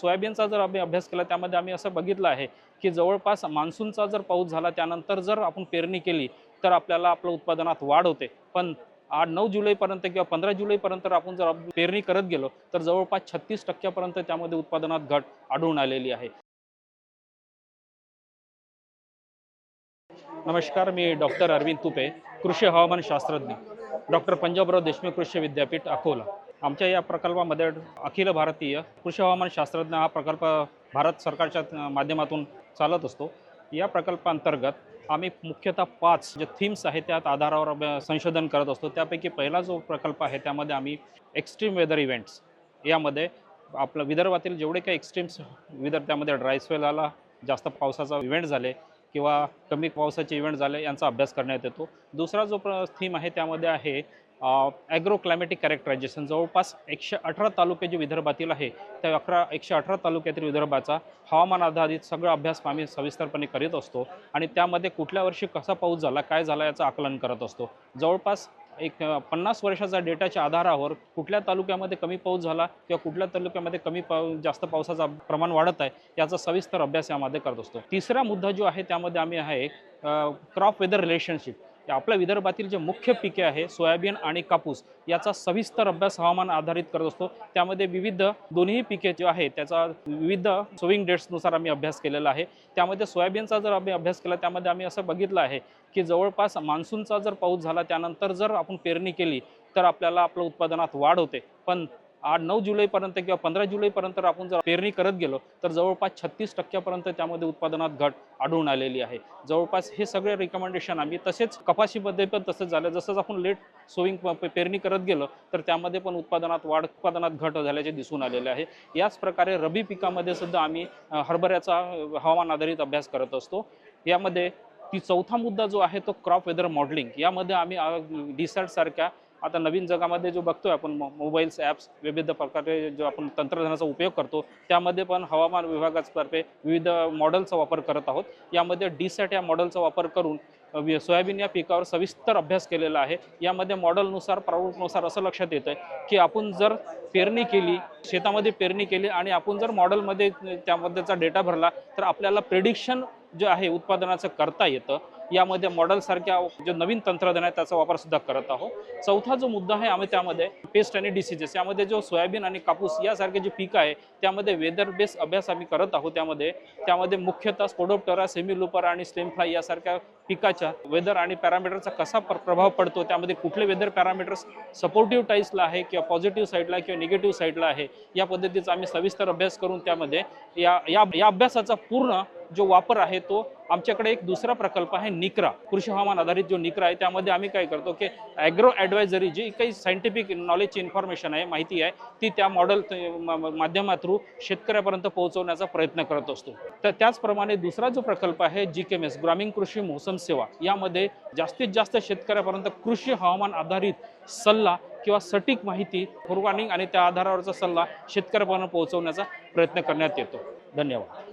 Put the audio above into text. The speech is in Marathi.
सोयाबीनचा जर आम्ही अभ्यास केला त्यामध्ये आम्ही असं बघितलं आहे की जवळपास मान्सूनचा जर पाऊस झाला त्यानंतर जर आपण पेरणी केली तर आपल्याला आपलं उत्पादनात वाढ होते. पण आठ नऊ जुलैपर्यंत किंवा पंधरा जुलैपर्यंत आपण जर पेरणी करत गेलो तर जवळपास छत्तीस टक्क्यापर्यंत त्यामध्ये उत्पादनात घट आढळून आलेली आहे. नमस्कार मी डॉक्टर अरविंद तुपे कृषी हवामान शास्त्रज्ञ. डॉक्टर पंजाबराव देशमुख कृषी विद्यापीठ अकोला. आमच्या या प्रकल्पामध्ये अखिल भारतीय कृषी हवामान शास्त्रज्ञ हा प्रकल्प भारत सरकारच्या माध्यमातून चालत असतो. या प्रकल्पांतर्गत आम्ही मुख्यतः पाच जे थीम्स आहेत त्या आधारावर संशोधन करत असतो. त्यापैकी पहिला जो प्रकल्प आहे त्यामध्ये आम्ही एक्स्ट्रीम वेदर इव्हेंट्स यामध्ये आपलं विदर्भातील जेवढे काही एक्स्ट्रीम्स विदर्भ त्यामध्ये ड्रायस्वेल आला जास्त पावसाचा इव्हेंट झाले किंवा कमी पावसाचे इव्हेंट झाले यांचा अभ्यास करण्यात येतो. दुसरा जो प्र थीम आहे त्यामध्ये आहे ॲग्रो क्लायमॅटिक कॅरेक्टरायझेशन जवळपास एकशे अठरा तालुके जे विदर्भातील आहे त्या अकरा एकशे अठरा तालुक्यातील विदर्भाचा हवामान आधारित सगळा अभ्यास आम्ही सविस्तरपणे करीत असतो. आणि त्यामध्ये कुठल्या वर्षी कसा पाऊस झाला काय झाला याचं आकलन करत असतो. जवळपास एक पन्नास वर्षाचा डेटाच्या आधारावर कुठल्या तालुक्यामध्ये कमी पाऊस झाला किंवा कुठल्या तालुक्यामध्ये कमी पाऊ जास्त पावसाचा प्रमाण वाढत आहे याचा सविस्तर अभ्यास यामध्ये करत असतो. तिसरा मुद्दा जो आहे त्यामध्ये आम्ही आहे क्रॉप वेदर रिलेशनशिप आपल्या विदर्भातील जे मुख्य पिके आहे सोयाबीन आणि कापूस याचा सविस्तर अभ्यास हवामान आधारित करत असतो. त्यामध्ये विविध दोन्ही पिके जे आहे त्याचा विविध सोविंग डेट्सनुसार आम्ही अभ्यास केलेला आहे. त्यामध्ये सोयाबीनचा जर आम्ही अभ्यास केला त्यामध्ये आम्ही असं बघितलं आहे की जवळपास मान्सूनचा जर पाऊस झाला त्यानंतर जर आपण पेरणी केली तर आपल्याला आपलं उत्पादनात वाढ होते. पण आठ नऊ जुलैपर्यंत किंवा पंधरा जुलैपर्यंत आपण जर पेरणी करत गेलो तर जवळपास छत्तीस टक्क्यापर्यंत त्यामध्ये उत्पादनात घट आढळून आलेली आहे. जवळपास हे सगळे रिकमेंडेशन आम्ही तसेच कपाशीमध्ये पण तसंच झालं. जसंच आपण लेट सोविंग पेरणी करत गेलो तर त्यामध्ये पण उत्पादनात वाढ उत्पादनात घट झाल्याचे दिसून आलेले आहे. याच प्रकारे रबी पिकामध्ये सुद्धा आम्ही हरभऱ्याचा हवामान आधारित अभ्यास करत असतो. यामध्ये ती चौथा मुद्दा जो आहे तो क्रॉप वेदर मॉडेलिंग यामध्ये आम्ही डिसॅट सारख्या आता नवीन जगामध्ये जो बघतोय आपण मो- मोबाईल्स ॲप्स विविध प्रकारे जो आपण तंत्रज्ञानाचा उपयोग करतो त्यामध्ये पण हवामान विभागातर्फे विविध मॉडेलचा वापर करत आहोत. यामध्ये डीसॅट या मॉडेलचा वापर करून सोयाबीन या पिकावर सविस्तर अभ्यास केलेला आहे. यामध्ये मॉडेलनुसार प्रारूपनुसार असं लक्षात येतं की आपण जर पेरणी केली शेतामध्ये पेरणी केली आणि आपण जर मॉडेलमध्ये त्यामध्येचा डेटा भरला तर आपल्याला प्रेडिक्शन जे आहे उत्पादनाचं करता येतं. यामध्ये मॉडेलसारख्या जे नवीन तंत्रज्ञान आहे त्याचा वापर सुद्धा करत आहोत. चौथा जो मुद्दा आहे आम्ही त्यामध्ये पेस्ट आणि डिसीजेस यामध्ये जो सोयाबीन आणि कापूस यासारखे जे पीक आहे त्यामध्ये वेदर बेस अभ्यास आम्ही करत आहोत त्यामध्ये त्यामध्ये मुख्यतः स्पोडोप्टरा सेमिलुपर आणि स्टेमफ्लाय यासारख्या पिकाच्या वेदर आणि पॅरामीटरचा कसा प्रभाव पडतो त्यामध्ये कुठले वेदर पॅरामीटर्स सपोर्टिव्ह टाईप्सला आहे किंवा पॉझिटिव्ह साईडला किंवा निगेटिव्ह साईडला आहे या पद्धतीचा आम्ही सविस्तर अभ्यास करून त्यामध्ये या या या अभ्यासाचा पूर्ण जो वापर आहे तो आमच्याकडे एक दुसरा प्रकल्प आहे निकरा. कृषी हवामान आधारित जो निकरा आहे त्यामध्ये आम्ही काय करतो की ॲग्रो ॲडवायझरी जी काही सायंटिफिक नॉलेजची इन्फॉर्मेशन आहे माहिती आहे ती त्या मॉडेल माध्यमा थ्रू शेतकऱ्यापर्यंत पोहोचवण्याचा प्रयत्न करत असतो. तर त्याचप्रमाणे दुसरा जो प्रकल्प आहे जी केम एस ग्रामीण कृषी मोसम सेवा यामध्ये जास्तीत जास्त शेतकऱ्यापर्यंत कृषी हवामान आधारित सल्ला किंवा सटीक माहिती पूर्वानिंग आणि त्या आधारावरचा सल्ला शेतकऱ्यापर्यंत पोहोचवण्याचा प्रयत्न करण्यात येतो. धन्यवाद.